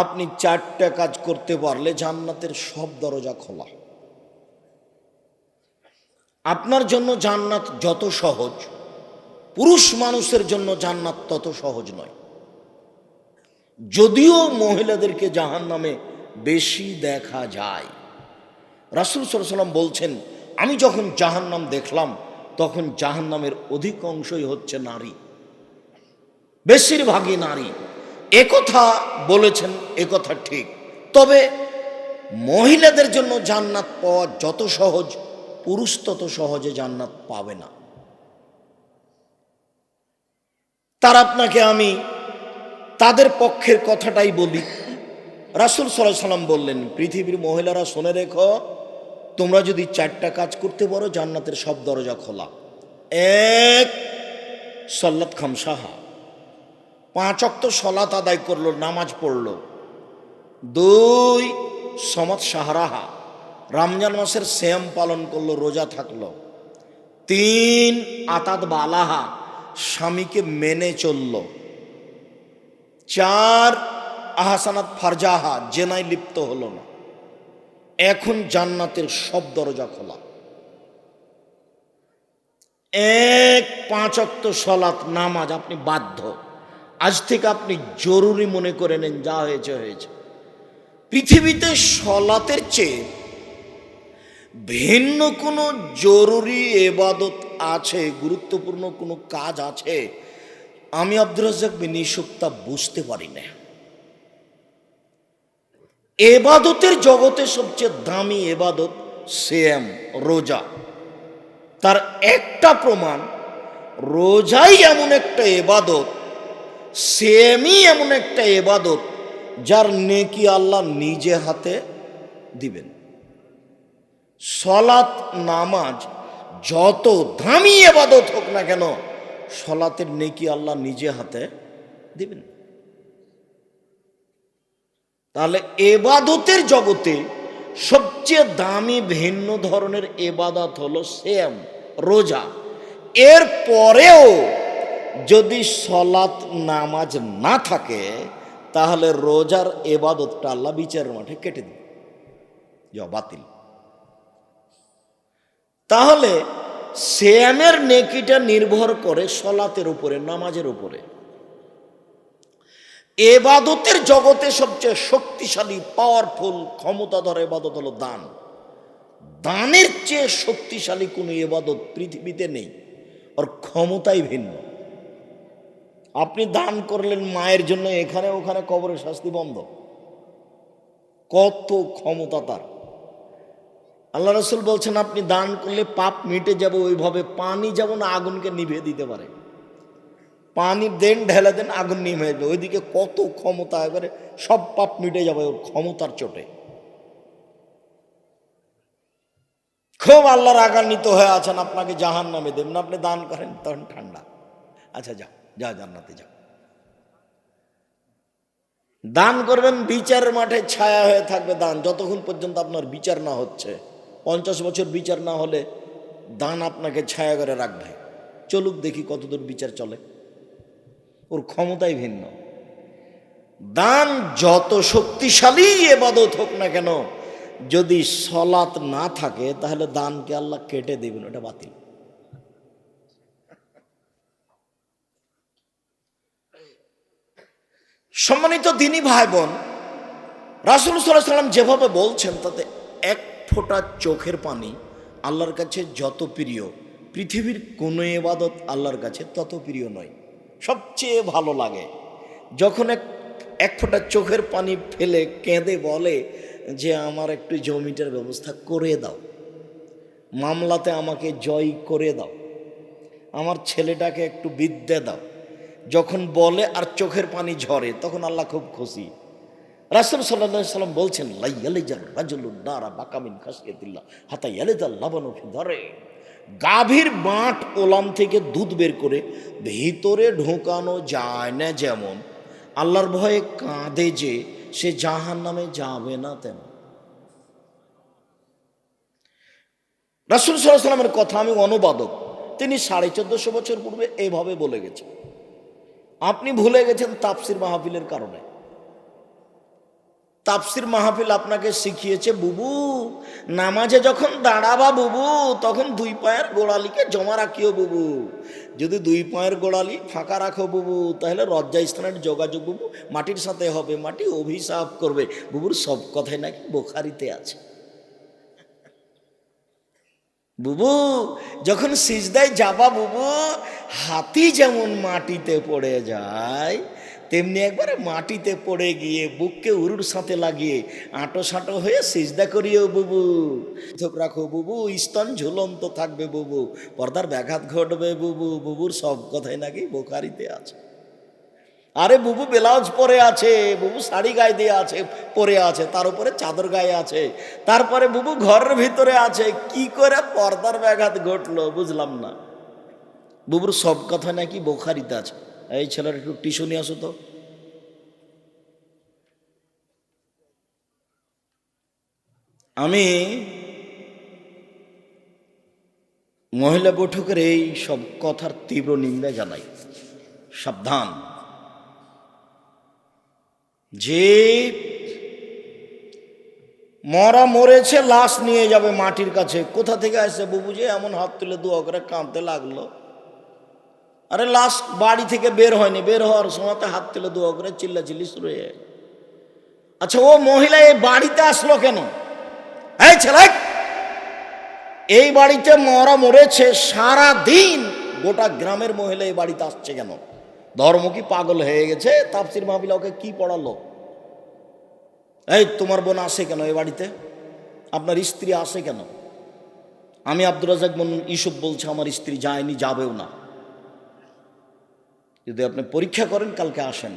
আপনি চারটা কাজ করতে পারলে জান্নাতের সব দরজা খোলা। আপনার জন্য জান্নাত যত সহজ, পুরুষ মানুষের জন্য জান্নাত তত সহজ নয়। যদিও মহিলাদেরকে জাহান নামে বেশি দেখা যায়। রাসুল সাল্লাম বলছেন, আমি যখন জাহান্নাম দেখলাম, তখন জাহান্নামের অধিক অংশই হচ্ছে নারী। বেশিরভাগই নারী। একথা বলেছেন একথা ঠিক। তবে মহিলাদের জন্য জান্নাত পাওয়া যত সহজ, পুরুষ তত সহজে জান্নাত পাবে না। তার আপনাকে আমি তাদের পক্ষের কথাটাই বলি। রাসুল সাল্লাহ সাল্লাম বললেন, পৃথিবীর মহিলারা, শুনে রেখো, তোমরা যদি চারটা কাজ করতে পারো, জান্নাতের সব দরজা খোলা। এক, সল্লাত খামসাহা। পাঁচ অক্ত সলাত আদায় করল, নামাজ পড়ল। দুই, সমত সাহারাহা রমজান মাসের শ্যাম পালন করল, রোজা থাকল। তিন, আতাত বালাহা স্বামীকে মেনে চলল। চার, আহাসানাত ফারজাহা, জেনায় লিপ্ত হলো না। এখন জান্নাতের সব দরজা খোলা। এক, পাঁচ অক্ত সলাৎ নামাজ, আপনি বাধ্য। আজ থেকে আপনি জরুরি মনে করে নেন, যা হয়েছে হয়েছে। পৃথিবীতে সলাতের চেয়ে ভিন্ন কোনো জরুরি এবাদত আছে, গুরুত্বপূর্ণ কোনো কাজ আছে? আমি আব্দুর রাজ্জাক বিনিশুক্তা বুঝতে পারি না। এবাদতের জগতে সবচেয়ে দামি এবাদত সেম রোজা। তার একটা প্রমাণ, রোজাই এমন একটা এবাদত সেমই এমন একটা এবাদত যার নেকি আল্লাহ নিজে হাতে দিবেন। সলাত নামাজ যত দামি এবাদত হোক না কেন, সলাতের নেকি আল্লাহ নিজে হাতে দিবেন। তাহলে এবাদতের জগতে সবচেয়ে দামি ভিন্ন ধরনের এবাদত হলো সেম, রোজা। এর পরেও যদি সলাত নামাজ না থাকে, তাহলে রোজার এবাদতটা আল্লাহ বিচারের মাঠে কেটে দিবে। যা বাতিল। তাহলে শ্যামের নেকিটা নির্ভর করে সলাতের উপরে, নামাজের উপরে। এবাদতের জগতে সবচেয়ে শক্তিশালী পাওয়ারফুল ক্ষমতাধর এবাদত হলো দান। দানের চেয়ে শক্তিশালী কোনো এবাদত পৃথিবীতে নেই, ওর ক্ষমতাই ভিন্ন। আপনি দান করলেন মায়ের জন্য, এখানে ওখানে কবরের শাস্তি বন্ধ। কত ক্ষমতা তার। আল্লাহ রসুল বলছেন, আপনি দান করলে পাপ মিটে যাবে, ওইভাবে পানি যেমন আগুনকে নিভে দিতে পারে। পানি দেন, ঢেলে দেন, আগুন নিভে যাবে। ওইদিকে কত ক্ষমতা, এবারে সব পাপ মিটে যাবে ওর ক্ষমতার চোটে। খুব আল্লাহর আগান্বিত হয়ে আছেন, আপনাকে জাহান নামে দেবেন। আপনি দান করেন, তখন ঠান্ডা। আচ্ছা যাও। যা জান্নাতে যাও। দান করবেন বিচারের মাঠে ছায়া হয়ে থাকবে দান। যতক্ষণ পর্যন্ত আপনার বিচার না হচ্ছে, পঞ্চাশ বছর বিচার না হলে দান আপনাকে ছায়া করে রাখবে। চলুক দেখি কতদূর বিচার চলে। ওর ক্ষমতাই ভিন্ন। দান যত শক্তিশালী এবাদত হোক না কেন, যদি সলাৎ না থাকে, তাহলে দানকে আল্লাহ কেটে দেবেন, ওটা বাতিল। সম্মানিত দিনী ভাই বোন রাসুল সাল্লাম যেভাবে বলছেন, তাতে এক ফোঁটা চোখের পানি আল্লাহর কাছে যত প্রিয়, পৃথিবীর কোনো এবাদত আল্লাহর কাছে তত প্রিয় নয়, সবচেয়ে ভালো লাগে। যখন এক এক ফোঁটা চোখের পানি ফেলে কেঁদে বলে যে, আমার একটু জমিটার ব্যবস্থা করে দাও, মামলাতে আমাকে জয় করে দাও, আমার ছেলেটাকে একটু বিদ্যে দাও। যখন বলে আর চোখের পানি ঝরে, তখন আল্লাহ খুব খুশি। রাসুল সাল্লাহ সাল্লাম বলছেন লাইয়ালিজার বাকামিন ধরে গাভীর বাঁট ওলাম থেকে দুধ বের করে ভিতরে ঢোকানো যায় না যেমন, আল্লাহর ভয়ে কাঁদে যে সে জাহান নামে যাবে না তেমন। রাসুল সাল্লাহ সাল্লামের কথা আমি অনুবাদক, তিনি সাড়ে চোদ্দশো বছর পূর্বে এইভাবে বলে গেছেন। আপনি ভুলে গেছেন তাপসির মাহফিলের কারণে। তাপসির মাহফিল আপনাকে শিখিয়েছে, বুবু, নামাজে যখন দাঁড়াবা বুবু, তখন দুই পায়ের গোড়ালিকে জমা রাখিও বুবু। যদি দুই পায়ের গোড়ালি ফাঁকা রাখো বুবু, তাহলে রজ্জা স্থানের যোগাযোগ বুবু মাটির সাথে হবে, মাটি অভিশাপ করবে। বুবুর সব কথাই নাকি বোখারিতে আছে। বুবু, যখন সিজদায় যাবা বুবু, হাতি যেমন মাটিতে পড়ে যায়, তেমনি একবারে মাটিতে পড়ে গিয়ে বুককে উরুর সাথে লাগিয়ে আঁটো সাঁটো হয়ে সিজদা করিও বুবু। চোখ রাখো বুবু, স্তন ঝুলন্ত থাকবে বুবু, পর্দার ব্যাঘাত ঘটবে বুবু, বুবুর সব কথাই নাকি বোকারিতে আছে। আরে বুবু ব্লাউজ পরে আছে, বুবু শাড়ি গায়ে দিয়ে আছে, পরে আছে, তার উপরে চাদর গায়ে আছে, তারপরে বুবু ঘরের ভিতরে আছে, কি করে পর্দার ব্যাঘাত ঘটলো বুঝলাম না। বুবুর সব কথা নাকি বোখারিতে আছে। এই ছেলের একটু নিয়ে আসো তো। আমি মহিলা বৈঠকের এই সব কথার তীব্র নিন্দা জানাই। সাবধান। যে মরা মরেছে, লাশ নিয়ে যাবে মাটির কাছে। কোথা থেকে আসছে বুবু যে? এমন হাত তুলে দু করে কাঁদতে লাগল। আরে লাশ বাড়ি থেকে বের হয়নি। বের হওয়ার সময় তো হাত তুলে দু করে চিল্লা চিল্লি শুরু হয়ে। আচ্ছা ও মহিলা এই বাড়িতে আসলো কেন? এই ছেলে! এই বাড়িতে মরা মরেছে সারা দিন গোটা গ্রামের মহিলা এই বাড়িতে আসছে কেন? ধর্ম কি পাগল হয়ে গেছে? তাপসির মাহবিলা ওকে কি পড়ালো? এই, তোমার বোন আসে কেন এ বাড়িতে? আপনার স্ত্রী আসে কেন? আমি আব্দুর রাজাক বোন ইসুফ বলছে, আমার স্ত্রী যায়নি, যাবেও না। যদি আপনি পরীক্ষা করেন, কালকে আসেন।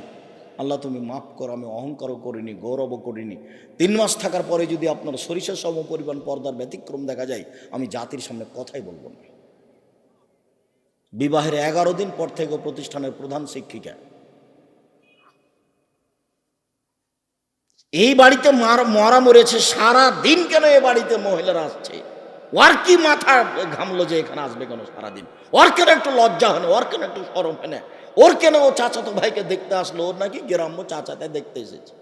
আল্লাহ তুমি মাফ করো, আমি অহংকারও করিনি, গৌরবও করিনি। তিন মাস থাকার পরে যদি আপনার সরিষা সম পরিমাণ পর্দার ব্যতিক্রম দেখা যায়, আমি জাতির সামনে কথাই বলব না। বিবাহের এগারো দিন পর থেকে প্রতিষ্ঠানের প্রধান শিক্ষিকা। এই বাড়িতে মার, মরা মরেছে, সারা দিন কেন এ বাড়িতে মহিলারা আসছে? ওর কি মাথা ঘামলো যে এখানে আসবে কেন সারাদিন? ওর কেন একটু লজ্জা হয় না? ওর কেন একটু সরম হয় না? ওর কেন ও চাচাতো ভাইকে দেখতে আসলো? ওর নাকি গ্রাম্য চাচাতে দেখতে এসেছে।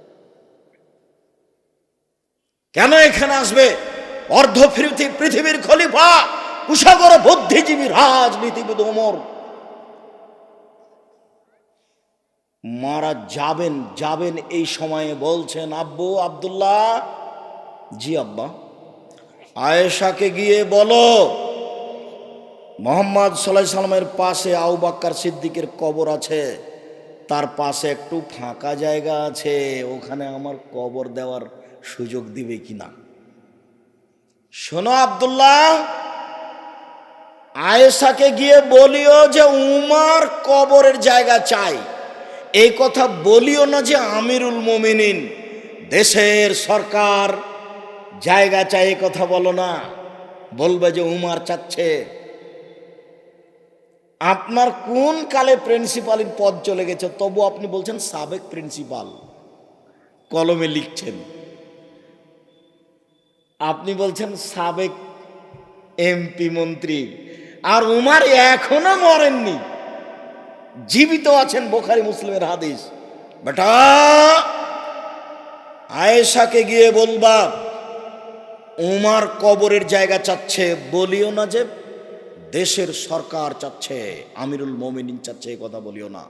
কেন এখানে আসবে? অর্ধ পৃথিবীর খলিফা কুশাগর বুদ্ধিজীবী রাজনীতিবিদ ওমর। মারা যাবেন যাবেন এই সময়ে বলছেন, আব্বু আব্দুল্লাহ। জি আব্বা। আয়েশাকে গিয়ে বলো, মোহাম্মদ সাল্লাহ সাল্লামের পাশে আউ সিদ্দিকের কবর আছে। তার পাশে একটু ফাঁকা জায়গা আছে। ওখানে আমার কবর দেওয়ার সুযোগ দিবে কিনা? শোনো আব্দুল্লাহ আয়েশাকে গিয়ে বলিও যে উমার কবরের জায়গা চাই। এই কথা বলিও না যে আমিরুল মোমিনিন, দেশের সরকার জায়গা চাই কথা বলো না। বলবে যে উমার চাচ্ছে। আপনার কোন কালে প্রিন্সিপালের পদ চলে গেছে? তবু আপনি বলছেন সাবেক প্রিন্সিপাল কলমে লিখছেন। আপনি বলছেন সাবেক এমপি মন্ত্রী। আর উমার এখনও মরেননি। জীবিত আছেন বোখারি মুসলিমের হাদিস। বেটা, আয়েশাকে গিয়ে বলবা, উমার কবরের জায়গা চাচ্ছে, বলিও না যে দেশের সরকার চাচ্ছে, আমিরুল মোমিনিন চাচ্ছে এই কথা বলিও না।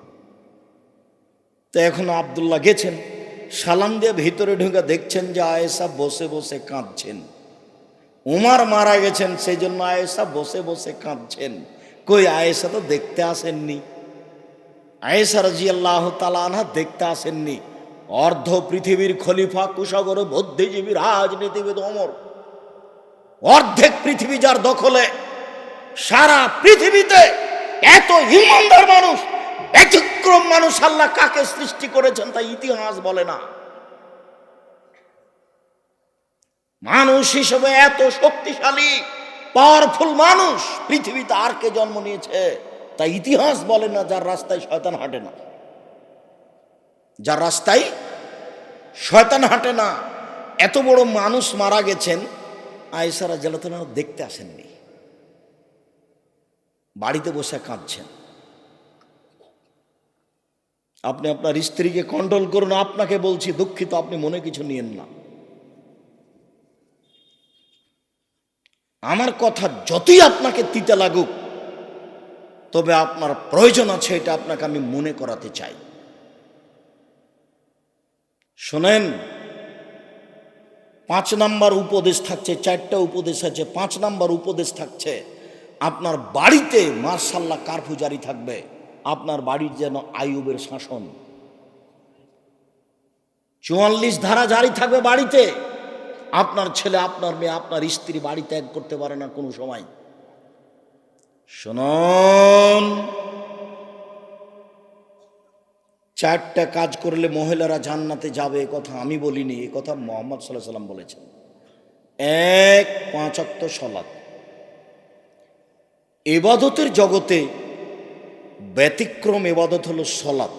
তো এখন আবদুল্লাহ গেছেন, সালাম দিয়ে ভিতরে ঢুকে দেখছেন যে আয়েশা বসে বসে কাঁদছেন। উমার মারা গেছেন সেই জন্য আয়েশা বসে বসে কাঁদছেন। কই, আয়েশা তো দেখতে আসেননি। আয়েশা রাজি আল্লাহ তালানা দেখতে আসেননি। অর্ধ পৃথিবীর খলিফা কুশাগর বুদ্ধিজীবী, রাজনীতিবিদ অমর অর্ধেক পৃথিবী যার দখলে, সারা পৃথিবীতে এত ইমানদার মানুষ, ব্যতিক্রম মানুষ আল্লাহ কাকে সৃষ্টি করেছেন তা ইতিহাস বলে না। মানুষ হিসেবে এত শক্তিশালী পাওয়ারফুল মানুষ পৃথিবীতে আর কে জন্ম নিয়েছে? তা ইতিহাস বলে না, যার রাস্তায় শয়তান হাঁটে না। যার রাস্তায় শয়তান হাঁটে না। এত বড় মানুষ মারা গেছেন আয়েসারা জেলাতনা দেখতে আসেননি। বাড়িতে বসে কাঁদছেন। আপনি আপনার স্ত্রীকে কন্ট্রোল করুন, আপনাকে বলছি, দুঃখিত, আপনি মনে কিছু নিয়েন না। আমার কথা যতই আপনাকে তিতে লাগুক, তবে আপনার প্রয়োজন আছে এটা আপনাকে আমি মনে করাতে চাই। শোনেন, পাঁচ নাম্বার উপদেশ থাকছে, চারটা উপদেশ আছে, পাঁচ নাম্বার উপদেশ থাকছে, আপনার বাড়িতে মার্শাল্লাহ কারফু জারি থাকবে, আপনার বাড়ির যেন আয়ুবের শাসন। চুয়াল্লিশ ধারা জারি থাকবে বাড়িতে। আপনার ছেলে, আপনার মেয়ে, আপনার স্ত্রী বাড়ি ত্যাগ করতে পারে না কোনো সময়। শুনুন। চারটা কাজ করলে মহিলারা জান্নাতে যাবে, এ কথা আমি বলিনি, এ কথা মোহাম্মদ সাল্লাহ সাল্লাম বলেছেন। এক পাঁচাত্ত সলাৎ। এবাদতের জগতে ব্যতিক্রম এবাদত হলো সলাৎ।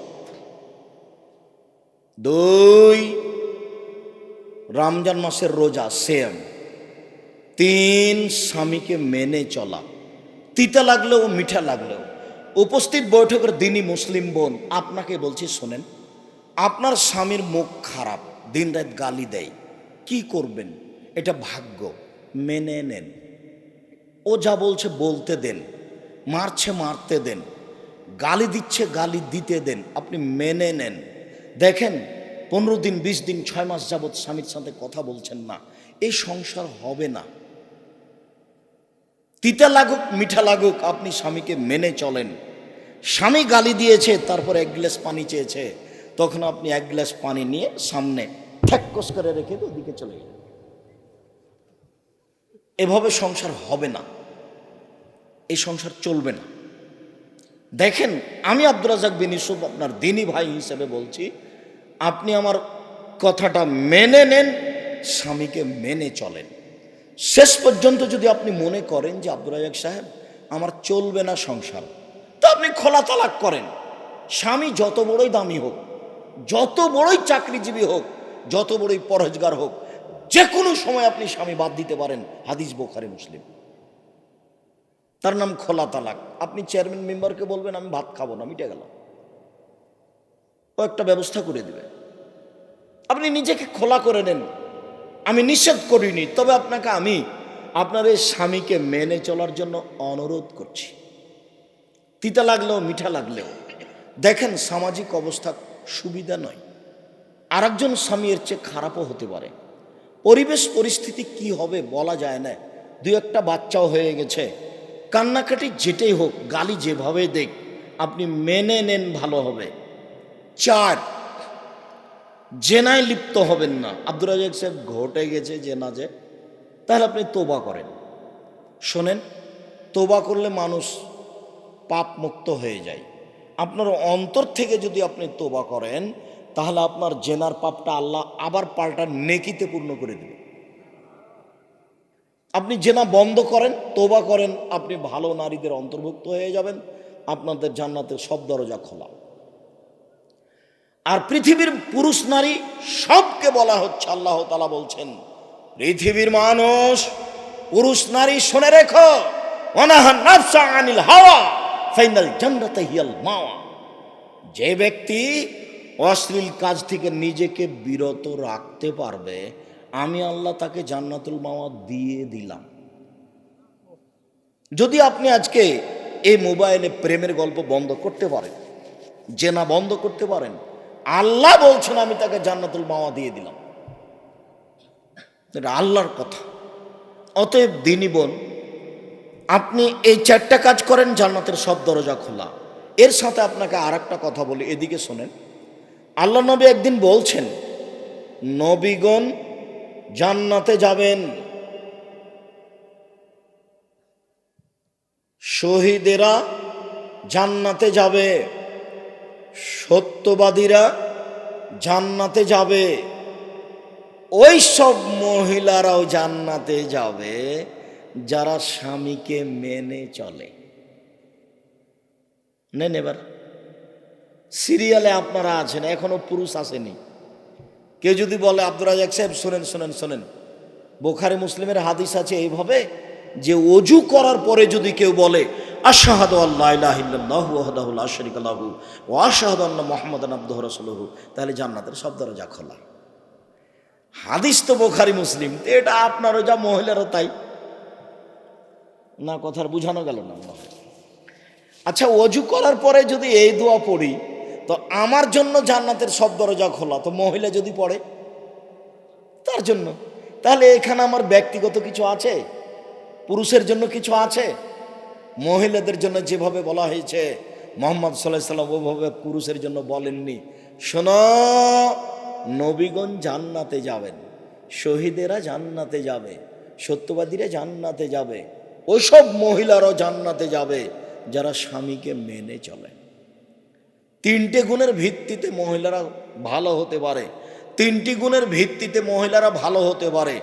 দুই রমজান মাসের রোজা সেম তিন স্বামীকে মেনে চলা। তিতা লাগলেও, মিঠা লাগলেও। উপস্থিত বৈঠকের দিনই মুসলিম বোন, আপনাকে বলছি শোনেন, আপনার স্বামীর মুখ খারাপ, দিন রাত গালি দেয়, কি করবেন? এটা ভাগ্য, মেনে নেন। ও যা বলছে বলতে দেন, মারছে মারতে দেন, গালি দিচ্ছে গালি দিতে দেন, আপনি মেনে নেন। দেখেন পনেরো দিন, বিশ দিন, ছয় মাস যাবৎ স্বামীর সাথে কথা বলছেন না। এই সংসার হবে না। তিতা লাগুক, মিঠা লাগুক, আপনি স্বামীকে মেনে চলেন। স্বামী গালি দিয়েছে, তারপর এক গ্লাস পানি চেয়েছে। তখন আপনি এক গ্লাস পানি নিয়ে সামনে ঠ্যাক্কস করে রেখে ওদিকে চলে গেলেন। এভাবে সংসার হবে না। এই সংসার চলবে না। দেখেন, আমি আব্দুল রাজাক বিন ইউসুফ আপনার দিনী ভাই হিসেবে বলছি আপনি আমার কথাটা মেনে নেন, স্বামীকে মেনে চলেন। শেষ পর্যন্ত যদি আপনি মনে করেন যে আব্দুল রাজাক সাহেব, আমার চলবে না সংসার, তো আপনি খোলা তালাক করেন। স্বামী যত বড়ই দামি হোক, যত বড়ই চাকরিজীবী হোক, যত বড়ই পরহেজগার হোক, যে কোনো সময় আপনি স্বামী বাদ দিতে পারেন, হাদিস বোখারি, মুসলিম। তার নাম খোলা তালাক। আপনি চেয়ারম্যান মেম্বারকে বলবেন, আমি ভাত খাব না, মিটে গেল ও একটা ব্যবস্থা করে দেবে। আপনি নিজেকে খোলা করে নেন। আমি নিষেধ করিনি, তবে আপনাকে আমি আপনার এই স্বামীকে মেনে চলার জন্য অনুরোধ করছি। তিতা লাগলেও মিঠা লাগলেও। দেখেন, সামাজিক অবস্থা সুবিধা নয়। আরেকজন স্বামী এর চেয়ে খারাপও হতে পারে। পরিবেশ পরিস্থিতি কি হবে বলা যায় না। দু একটা বাচ্চাও হয়ে গেছে। কান্নাকাটি যেটাই হোক, গালি যেভাবে দেখ, আপনি মেনে নেন ভালো হবে। চার। জেনায় লিপ্ত হবেন না। আব্দুর রাজাক সাহেব ঘটে গেছে জেনা যে, তাহলে আপনি তোবা করেন। শোনেন, তোবা করলে মানুষ পাপ মুক্ত হয়ে যায়। আপনার অন্তর থেকে যদি আপনি তোবা করেন, তাহলে আপনার জেনার পাপটা আল্লাহ আবার পাল্টা নেকিতে পূর্ণ করে দেবে। আপনি জেনা বন্ধ করেন, তোবা করেন, আপনি ভালো নারীদের অন্তর্ভুক্ত হয়ে যাবেন, আপনাদের জান্নাতের সব দরজা খোলা। আর পৃথিবীর পুরুষ নারী সবকে বলা হচ্ছে, আল্লাহ তালা বলছেন, পৃথিবীর মানুষ, পুরুষ নারী শুনে রেখো হাওয়া, ফাইনাল হিয়াল মাওয়া। যে ব্যক্তি অশ্লীল কাজ থেকে নিজেকে বিরত রাখতে পারবে, আমি আল্লাহ তাকে জান্নাতুল মাওয়া দিয়ে দিলাম। যদি আপনি আজকে এই মোবাইলে প্রেমের গল্প বন্ধ করতে পারেন, জেনা বন্ধ করতে পারেন আল্লাহ বলছেন, আমি তাকে জান্নাতুল মাওয়া দিয়ে দিলাম। এটা আল্লাহর কথা। অতএব দিনী বোন, আপনি এই চারটা কাজ করেন, জান্নাতের সব দরজা খোলা। এর সাথে আপনাকে আর কথা বলি, এদিকে শোনেন। আল্লাহ নবী একদিন বলছেন, নবীগণ জান্নাতে যাবেন। শহীদেরা জান্নাতে যাবে। সত্যবাদীরা জান্নাতে যাবে। ওই সব মহিলারাও জান্নাতে যাবে, যারা স্বামীকে মেনে চলে। নেন এবার। সিরিয়ালে আপনারা আছেন, এখনও পুরুষ আসেনি। কেউ যদি বলে আব্দুল রাজাক সাহেব, শোনেন শোনেন শোনেন। বোখারি মুসলিমের হাদিস আছে এইভাবে যে অজু করার পরে যদি কেউ বলে লাহু তাহলে জান্নাতের সব দরজা খোলা। হাদিস তো বোখারি, মুসলিম। এটা আপনারও যা, মহিলারও তাই। না, কথার বুঝানো গেল না। আচ্ছা অজু করার পরে যদি এই দোয়া পড়ি, তো আমার জন্য জান্নাতের সব দরজা খোলা। তো মহিলা যদি পড়ে, তার জন্য। তাহলে এখানে আমার ব্যক্তিগত কিছু আছে? পুরুষের জন্য কিছু আছে? মহিলাদের জন্য যেভাবে বলা হয়েছে, মোহাম্মদ সাল্লাহ সাল্লাম ওভাবে পুরুষের জন্য বলেননি। শোনো, নবীগণ জান্নাতে যাবেন, শহীদেরা জান্নাতে যাবে, সত্যবাদীরা জান্নাতে যাবে ওইসব মহিলারাও জান্নাতে যাবে, যারা স্বামীকে মেনে চলে। তিনটে গুণের ভিত্তিতে মহিলারা ভালো হতে পারে, তিনটি গুণের ভিত্তিতে মহিলারা ভালো হতে পারে।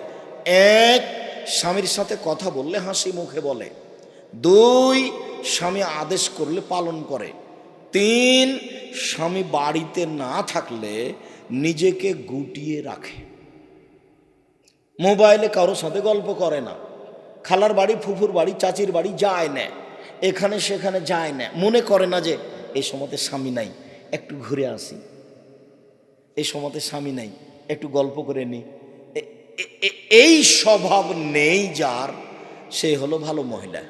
এক, স্বামীর সাথে কথা বললে হাসি মুখে বলে। দুই, স্বামী আদেশ করলে পালন করে। তিন, স্বামী বাড়িতে না থাকলে নিজেকে গুটিয়ে রাখে। মোবাইলে কারোর সাথে গল্প করে না। খালার বাড়ি, ফুফুর বাড়ি, চাচির বাড়ি যায় না। এখানে সেখানে যায় না। মনে করে না যে এই সময়তে স্বামী নাই, একটু ঘুরে আসি। এই সময়তে স্বামী নাই, একটু গল্প করে নি। এই স্বভাব নেই যার, সে হলো ভালো মহিলা।